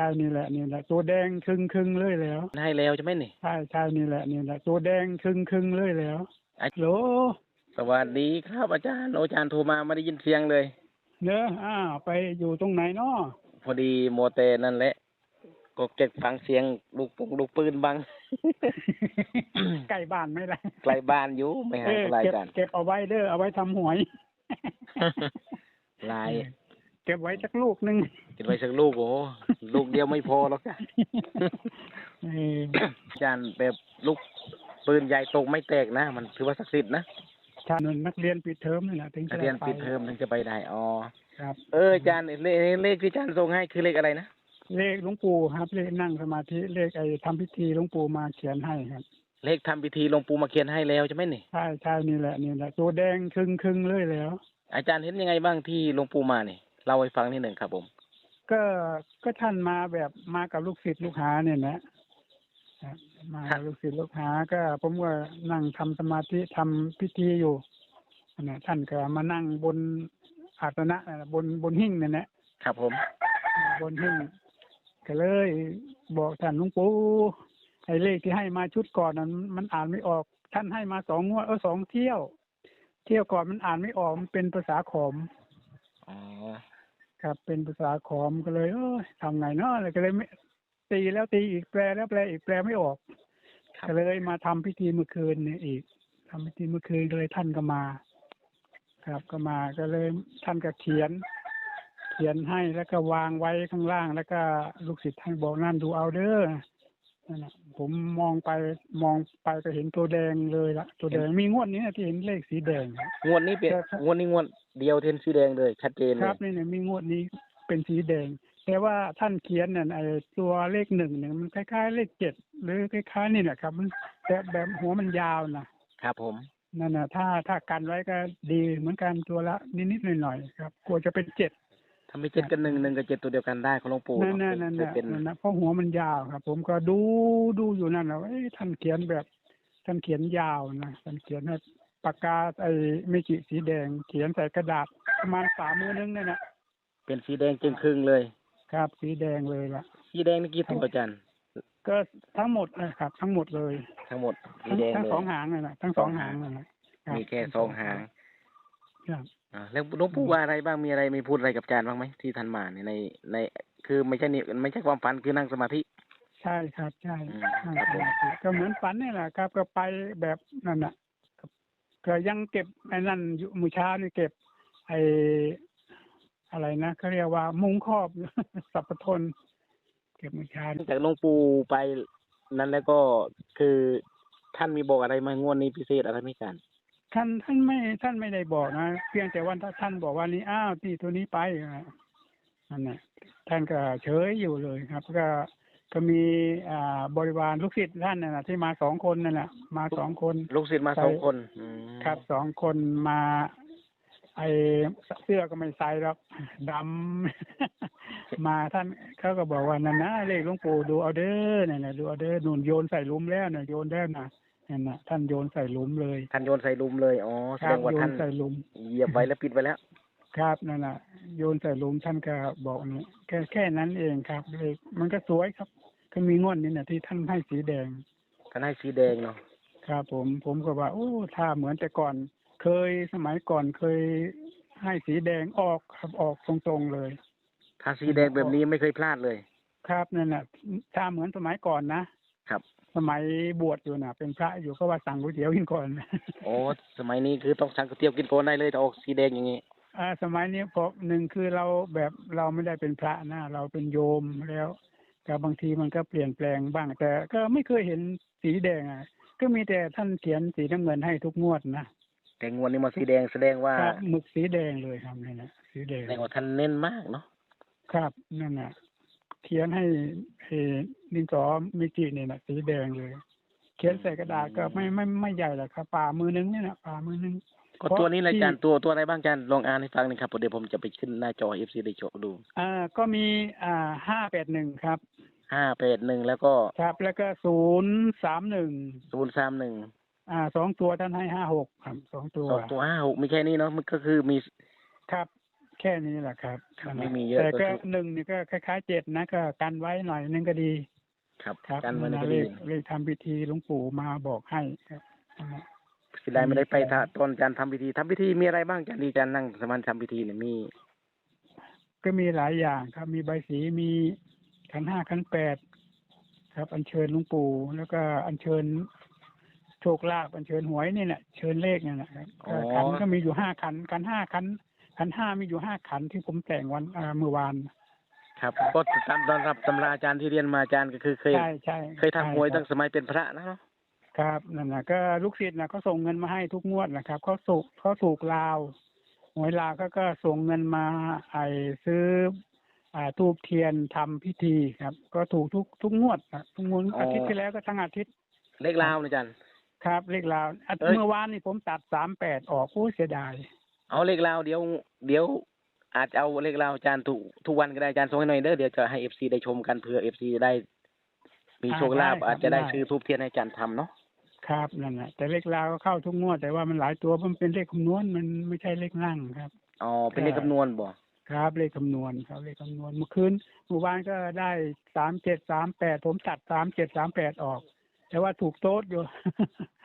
ใช่นี่แหละนี่แหละตัวแดงครึ่งครึ่งๆเลยแล้วให้แล้วใช่ไหมนี่ใช่ใช่นี่แหละนี่แหละตัวแดงครึ่งครึ่งๆเลยแล้วไอ้โหลสวัสดีครับอาจารย์อาจารย์โทรมาไม่ได้ยินเสียงเลยเนอะอ้าวไปอยู่ตรงไหนเนาะพอดีโมเตนั่นแหละก็เก็บฟังเสียงลูกปุกลูกปืนบังใกล้บ้านไหม่ละไกลบ้านอยู่ไม่เอห่างอไกลเก็บกันเก็บเอาไว้เด้อเอาไว้ทำหวยลายเก็บไว้สักลูกหนึ่งกินไว้สักลูกโอ้โหลูกเดียวไม่พอหรอกจ้ะเอออาจารย์แบบลูกปืนใหญ่ตกไม่แตกนะ มันถือว่าศักดิ์สิทธิ์นะถ้าหนนักเรียนปิดเทอมนี่แหละถึงนัจะกเรียนไปิดเทอมถึงจะไปได้อ๋อครับ เอออาจารย์เลขเลขที่อาจารย์ส่งให้คือเลขอะไรนะเลขหลวงปู่ครับเลขนั่งสมาธิเลขไอ้ทำพิธีหลวงปู่มาเขียนให้ครับ เลขทำพิธีหลวงปู่มาเขียนให้แล้วใช่ไหมนี่ใช่ใช่นี่แหละนี่แหละตัวแดงครึ่งครึ่งๆเลยแล้ว อาจารย์เห็นยังไงบ้างที่หลวงปู่มานี่ เล่าให้ฟังนิดหนึ่งครับผม ก็ก็ท่านมาแบบมากับลูกศิษย์ลูกหาเนี่ยนะครับมากับลูกศิษย์ลูกหาก็ผมก็นั่งทำสมาธิทำพิธีอยู่นะท่านก็มานั่งบนอาสนะน่ะบนบนหิ้งเนี่ยนะครับผม บนหิ้งก็เลย บอกท่านหลุงปู่ไอ้เลขที่ให้มาชุดก่อนนั้นมันอ่านไม่ออก ท่านให้มาสองงวดเออสองเที่ยว เที่ยวก่อนมันอ่านไม่ออกมันเป็นภาษาขอมอ๋อ ครับเป็นภาษาขอมก็เลยเออทำไงเนาะเลยก็เลยไม่ตีแล้วตีอีกแปลแล้วแปลอีกแปลไม่ออกครับ ก็เลยมาทำพิธีเมื่อคืนเนี่ยอีกทำพิธีเมื่อคืนก็เลยท่านก็มา ครับก็มาก็เลยท่านก็เขียน เขียนให้แล้วก็วางไว้ข้างล่าง แล้วก็ลูกศิษย์ท่านบอกนั่นดูเอาเด้อ นั่นน่ะผมมองไปมองไปก็เห็นตัวแดงเลยละตัวแดงมีงวดนี้นะที่เห็นเลขสีแดงงวดนี้เป็นครับ งวดนี้งวดเดียวเทนสีแดงเลยชัดเจนคเลรับยนี่เนี่ยมีงวดนี้เป็นสีแดง แต่ว่าท่านเขียนเนี่ยไอ้ตัวเลขหนึ่งเนี่ยมันคล้ายๆ เลขเจ็ดหรือคล้ายๆนี่แหละครับมันแต่แบบหัวมันยาวนะครับผม นั่นนะถ้าถ้ากันไว้ก็ดีเหมือนกันตัวละนิดๆหน่อยๆครับกลัวจะเป็นเจ็ด ทำให้เจ็ดกับหนึ่งหนึ่งกับเจ็ดตัวเดียวกันได้ของหลวงปู่นั่นเนาะนั่นนั่นเคยเป็นนั่นนะเพราะหัวมันยาวครับ ผมก็ดูดูอยู่นั่นนะว่าเอ้ยท่านเขียนแบบ ท่านเขียนยาวนะท่านเขียนให้ปากกาไอ้เมจิสีแดง เขียนใส่กระดาษประมาณฝ่ามือนึงนั่นนะเป็นสีแดงจึงครึ่งเลย ครับ สีแดงเลยล่ะ สีแดงนี่กี่ตัวอาจารย์ก็ทั้งหมดนะครับ ทั้งหมดเลย ทั้งหมดสีทั้งแดงทั้งเลยสองหางเลยนะทั้งสองหางเลยนะครับมีแค่สองหาง ครับอ่าแล้วหลวงปู่ว่าอะไรบ้างมีอะไรมีพูดอะไรกับอาจารย์บ้างไหมที่ท่านมาเนี่ยในใน คือไม่ใช่นี่ไม่ใช่ความฝันคือนั่งสมาธิ ใช่ครับใช่อืมนั่งครับสผมมาธิก็เหมือนฝันนี่แหละครับ ก็ไปแบบนั่นน่ะครับก็ยังเก็บไอ้นั่นอยู่มือเช้านี่เก็บ ไอ้อะไรนะเขาเรียกว่า มุ้งครอบสัพพทน เก็บมือเช้านี่จากหลวงปู่ไปนั้นแล้วก็คือท่านมีบอกอะไรมางวดนี้พิเศษอะไรไหมอาจารย์ ท่านท่านไม่ท่านไม่ได้บอกนะเพียงแต่ว่าถ้าท่านบอกว่านี่อ้าวที่ตัวนี้ไปนะนั่นแหละท่านก็เฉยอยู่เลยครับ ก็ก็มีอ่าบริวารลูกศิษย์ท่านน่ะนะที่มาสองคนนั่นแหละมาสองคนลูกศิษย์มาใช่สองคนอืมครับสองคนมา ไอเสื้อก็ไม่ใส่หรอกดำมาท่านเขาก็บอกว่านั่นนะเลขหลวงปู่ดูเอาเด้อเนี่ยนะดูเอาเด้อนุ่นโยนใส่หลุมแล้วเนี่ยโยนแล้วนะ นั่นนะท่านโยนใส่หลุมเลยท่านโยนใส่หลุมเลยอ๋อแสครัดงว่าโยท่านนใส่หลุม เหยียบไว้แล้วปิดไว้แล้ว ครับนั่นแหละโยนใส่หลุมท่านก็บอกนี่แค่แค่นั้นเองครับเลขมันก็สวยครับ ก็มีงวดนี้เนี่ยที่ท่านให้สีแดง ท่านให้สีแดงเนาะครับ ผมผมก็ว่า โอ้ถ้าเหมือนแต่ก่อน เคยสมัยก่อนเคยให้สีแดงออกครับออกตรงๆเลย ถ้าสีแดงแบบนี้ไม่เคยพลาดเลย ครับนั่นแหละถ้าเหมือนสมัยก่อนนะครับ สมัยบวชอยู่น่ะเป็นพระอยู่ก็ว่าสั่งก๋วยเตี๋ยวกินก่อนโอ้สมัยนี้คือต้องสั่งก๋วยเตี๋ยวกินโกนได้เลยแต่ออกสีแดงอย่างนี้อ่าสมัยนี้พอหนึ่งคือเราแบบเราไม่ได้เป็นพระนะเราเป็นโยมแล้วก็บางทีมันก็เปลี่ยนแปลงบ้าง แต่ก็ไม่เคยเห็นสีแดงอะก็มีแต่ท่านเขียนสีน้ำเงินให้ทุกงวดนะแต่งวดนี้มาสีแดงแสดงว่าครับหมึกสีแดงเลยครับนี่นะสีแดงแสดงว่าท่านเน้นมากเนาะครับนั่นน่ะ เขียนให้ให้ดินสอมิจิเนี่ยนะสีแดงเลย เขียนใส่กระดาษก็ไม่ไม่ไม่ใหญ่หรอกครับป่ามือนึงเนี่ยนะป่ามือนึงก็เพราะตัวนี้แหละที่อาจารย์ตัวตัวอะไรบ้างอาจารย์ลองอ่านให้ฟังหน่อยครับเดี๋ยวผมจะไปขึ้นหน้าจอเอฟซีได้โชว์ดู อ่า ก็มีอ่าห้าแปดหนึ่งครับห้าแปดหนึ่งแล้วก็ครับ แล้วก็ศูนย์สามหนึ่งศูนย์สามหนึ่งอ่าสองตัวท่านให้ห้าหกครับสองตัวสองตัวห้าหกมีแค่นี้เนาะมันก็คือมีครับ แค่นี้แหละครับครับไม่มีเยอะแต่ก็ก็คือหนึ่งนี่ก็คล้ายๆเจ็ดนะก็กันไว้หน่อยนึงก็ดี ครับครับกันมันนะก็เลดีขเลขทำพิธีหลวงปู่มาบอกให้ครับนั่นแหละเสิได้ไม่ได้ไปทะตอนอาจารย์ทำพิธีทำพิธีมีอะไรบ้างอาจารย์ที่อาจารย์นั่งสมาธิทำพิธีเนี่ยมี ก็มีหลายอย่างครับ มีใบสีมีขันห้าขันแปดครับ อัญเชิญหลวงปู่แล้วก็อัญเชิญโชคลาภอัญเชิญหวยนี่แหละเชิญเลขนี่แหละครับก็ขันก็มีอยู่ห้าขันขันห้าขัน ขันห้ามีอยู่ห้าขันที่ผมแต่งวันอ่าเมื่อวาน ครับก็ตามตอนรับตำราอาจารย์ที่เรียนมาอาจารย์ก็คือเคยใช่ใช่เคยทำหวยใช่ตั้งสมัยเป็นพระนะเนาะครับนั่นนะก็ลูกศิษย์นะเขาส่งเงินมาให้ทุกงวดนะครับเขาสุกเขาถูกลาวหวยลาวก็ก็ส่งเงินมาไอซื้ออ่าทูบเทียนทำพิธีครับ ก็ถูกทุกทุกงวดนะทุกงวดอาทิตย์ที่แล้วก็ทั้งอาทิตย์เลขลาวนะอาจารย์ครับเลขลาวอะเอ้ยเมื่อวานนี่ผมตัดสามแปดออกโอ้เสียดาย เอาเลขลาวเดี๋ยวเดี๋ยวอาจจะเอาเลขลาวอาจารย์ทุกทุกวันก็ได้อาจารย์ส่งให้หน่อยเด้อเดี๋ยวจะให้เอฟซีได้ชมกันเผื่อเอฟซีได้ มีโชคลาภอาจจะได้ซื้อทูบเทียนให้อาจารย์ทำเนาะครับนั่นแหละแต่เลขลาวก็เข้าทุกงวดแต่ว่ามันหลายตัวมันเป็นเลขคำนวณมันไม่ใช่เลขนั่งครับ อ๋อเป็นเลขคำนวณบ่ครับเลขคำนวณครับเลขคำนวณเมื่อคืนเมื่อวานก็ได้สามเจ็ดสามแปดผมตัดสามเจ็ดสามแปดออก แต่ว่าถูกโต๊ดอยู่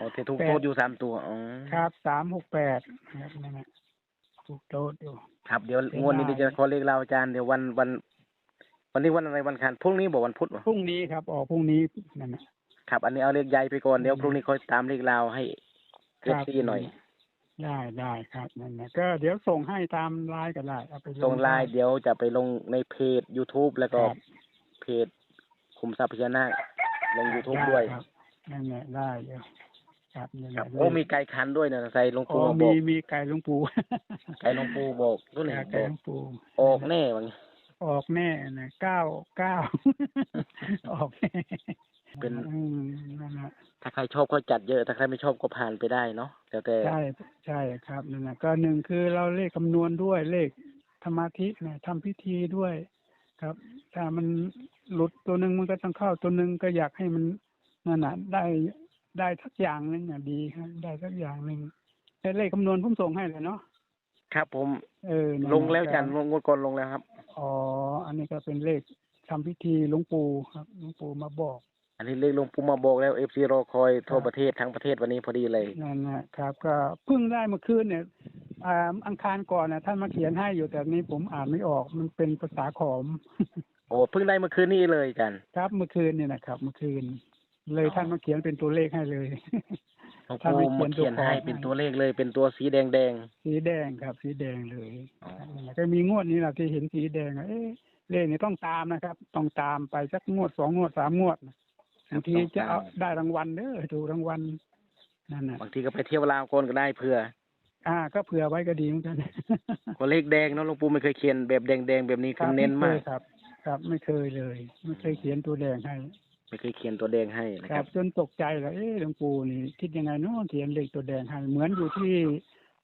อ๋อที่ทุกแปดโทษอยู่สามตัวอ๋อครับสามหกแปดครับนั่นแหละถูกโต๊ดอยู่ ครับเดี๋ยวเสียงวดนี้ดายเดี๋ยวจะขอเลขลาวอาจารย์เดี๋ยววันวัน วันนี้วันอะไรวันอังคันพรุ่งนี้บอกวันพุธวะพรุ่งนี้ครับออกพรุ่งนี้นั่นนะครับ อันนี้เอาเลขใหญ่ไปก่อนเดี๋ยวพรุ่งนี้ค่อยตามเลขลาวให้เอฟซีหน่อย ได้ได้ครับนั่นนะก็เดี๋ยวส่งให้ตามไลน์ก็ได้เอาไปส่งไลน์เดี๋ยวจะไปลงในเพจ YouTube แล้วก็ครับเพจคุมทรัพย์พญานาค ลง YouTube ด้วยไครับนั่นแหละได้เดี๋ยวครับนั่นแหครัละบโอ้มีไก่ขันด้วยนะใส่หลวงโอ้ปู่มาบมีอกมีไก่หลวงปู่ไก่หลวงปู่บอกตัวนี้ไก่บหอกลวงปู่ ออกแน่บางออกแน่นะเก้าเก้า ออกแน่เป็นอืมนั่นนะถ้าใครชอบก็จัดเยอะ ถ้าใครไม่ชอบก็ผ่านไปได้เนาะแต่แต่ใช่ใช่ครับนั่นนะก็หนึ่งคือเราเลขคำนวณด้วยเลขธรรมาธิเนี่ยทำพิธีด้วย ครับ ถ้ามัน หลุดตัวหนึ่งมันก็ต้องเข้าตัวหนึ่งก็อยากให้มันนั่นน่ะได้ได้สักอย่างหนึ่งอะดีครับได้สักอย่างหนึ่งแต่เลขคำนวณผมส่งให้เลยเนาะครับผมเออนั่นลน่ะงแล้วจันก็ลงงวดก่อนลงแล้วครับ อ๋ออันนี้ก็เป็นเลขทำพิธีหลวงปู่ครับหลวงปู่มาบอก อันนี้เลขหลวงปู่มาบอกแล้วเอฟซีรอคอยทั่วครับประเทศทั้งประเทศวันนี้พอดีเลย นั่นนะครับก็เพิ่งได้เมื่อคืนเนี่ยอ่าอังคารก่อนนะท่านมาเขียนให้อยู่แต่นี้ผมอ่านไม่ออกมันเป็นภาษาขอมโอ้เพิ่งได้เมื่อคืนนี้เลยจันครับเมื่อคืนเนี่ยนะครับ เมื่อคืน เลยอ๋อท่านมาเขียนเป็นตัวเลขให้เลยหลวงถ้าไม่ปู่เขียมานตัวเขียนให้ขอเป็นตัวเลขเลย เป็นตัวสีแดงแดงสีแดงครับ สีแดงเลยอ๋อนั่นแหละก็มีงวดนี้แหละที่เห็นสีแดงอะเอ๊ะเลขนี้ต้องตามนะครับ ต้องตามไปสักงวดสองงวดสามงวดนะบางทีจะเอาได้รางวัลเด้อถูกรางวัลนั่นน่ะบางทีก็ไปเที่ยวลาวก่อนก็ได้เผื่อ อ่า ก็เผื่อไว้ก็ดีเหมือนกันก็เลขแดงเนาะหลวงปู่ไม่เคยเขียนแบบแดงแดงๆแบบนี้คคืรัอบเน้นมากไคยครับ ครับไม่เคยเลย ไม่เคยเขียนตัวแดงให้ ไม่เคยเขียนตัวแดงให้นะคครัรับ บ จนตกใจเลยเอ๊ะหลวงปู่นี่คิดยังไงเนาะเขียนเลขตัวแดงให้ เหมือนอยู่ที่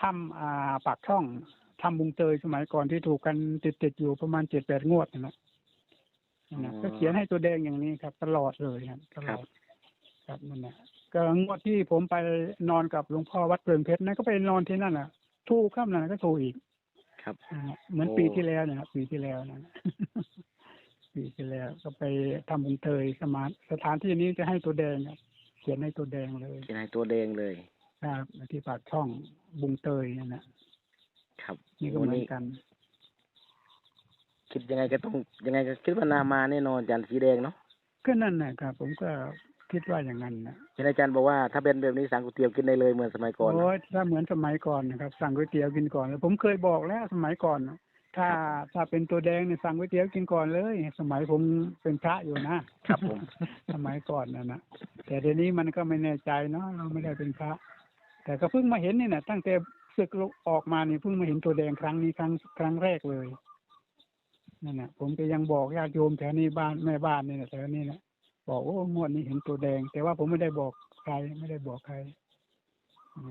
ถ้ำอ่าปากช่องถ้ำบุงเตยสมัยก่อนที่ถูกกันติดติดๆอยู่ประมาณเจ็ดแปดงวดนั่นนะนั่นนะอ๋อก็เขียนให้ตัวแดงอย่างนี้ครับ ตลอดเลยครับตลอดครับนั่นนะก็งวดที่ผมไปนอนกับหลวงพ่อวัดเปลืองเพชรนั่นก็ไปนอนที่นั่นอะ ถูกครับนั่นก็ถูกอีกครับ อ่าเหมือนโอ้ ปีที่แล้วนะครับปีที่แล้วนะ ปีที่แล้ว ก็ไปทำบุญเตยสมานสถานที่นี้จะให้ตัวแดงครับเขียนให้ตัวแดงเลยเขียนให้ตัวแดงเลย ครับที่ปากช่องบุงเตยนั่นนะครับนี่ก็เหวันมือนี้นกัน คิดยังไงก็ต้องยังไงก็คิดว่านามาแน่นอนอาจารย์สีแดงเนาะก็นั่นนะครับผมก็คิดว่าอย่างนั้นนะเห็นอาจารย์บอกว่าถ้าเป็นแบบนี้สั่งก๋วยเตี๋ยวกินได้เลยเหมือนสมัยก่อนโอ้ยถ้าเหมือนสมัยก่อนนะครับ สั่งก๋วยเตี๋ยวกินก่อนเลยผมเคยบอกแล้วสมัยก่อนน่ะ ถ้าถ้าเป็นตัวแดงเนี่ยสั่งก๋วยเตี๋ยวกินก่อนเลย สมัยผมเป็นพระอยู่นะครับผม สมัยก่อนนะนะแต่เดี๋ยวนี้มันก็ไม่แน่ใจเนาะเราไม่ได้เป็นพระ แต่ก็เพิ่งมาเห็นนี่นะตั้งแต่ศึกออกมานี่เพิ่งมาเห็นตัวแดงครั้งนี้ครั้งครั้งแรกเลยนั่นนะผมก็ยังบอกญาติโยมแถวนี้บ้านแม่บ้านนี่นะแถวนี้นะบอกโอ้งวดนี้เห็นตัวแดง แต่ว่าผมไม่ได้บอกใครไม่ได้บอกใคร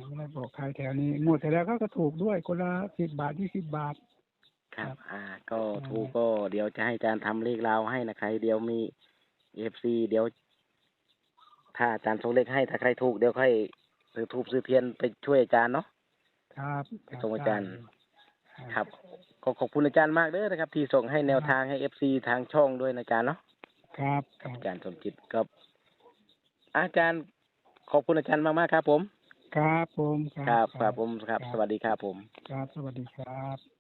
ไม่ได้บอกใครแถวนี้งวดที่แล้วเขาก็ถูกด้วยคนละสิบบาทยี่สิบบาท ครับครับ อ่า ก็ถูกก็เดี๋ยวจะให้อาจารย์ทำเลขราวให้นะใครเดี๋ยวมีเอฟซีเดี๋ยว ถ้าอาจารย์ส่งเลขให้ถ้าใครถูกเดี๋ยวค่อยซื้อทูบซื้อเทียนไปช่วยอาจารย์เนาะ ครับส่งอาจารย์ได้ครับขอขอบคุณอาจารย์มากเด้อนะครับ ที่ส่งให้แนวทางให้เอฟซีทางช่องด้วยนะอาจารย์เนาะ ครับคกับรับอาจารย์สมจิตครับ อาจารย์ขอบคุณอาจารย์มากๆครับผม ครับผมครับ ครับผมครับ สวัสดีครับผม ครับ สวัสดีครับ